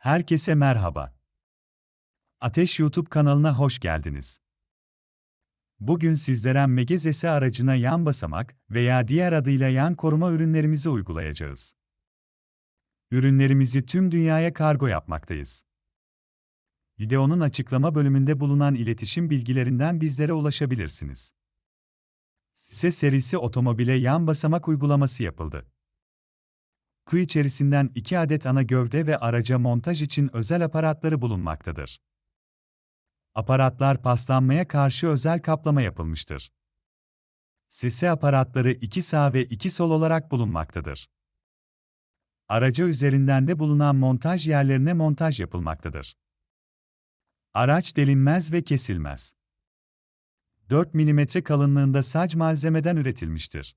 Herkese merhaba. Ateş YouTube kanalına hoş geldiniz. Bugün sizlere Megezesi aracına yan basamak veya diğer adıyla yan koruma ürünlerimizi uygulayacağız. Ürünlerimizi tüm dünyaya kargo yapmaktayız. Videonun açıklama bölümünde bulunan iletişim bilgilerinden bizlere ulaşabilirsiniz. SES serisi otomobile yan basamak uygulaması yapıldı. Kuy içerisinden iki adet ana gövde ve araca montaj için özel aparatları bulunmaktadır. Aparatlar paslanmaya karşı özel kaplama yapılmıştır. Sese aparatları iki sağ ve iki sol olarak bulunmaktadır. Araca üzerinden de bulunan montaj yerlerine montaj yapılmaktadır. Araç delinmez ve kesilmez. 4 mm kalınlığında sac malzemeden üretilmiştir.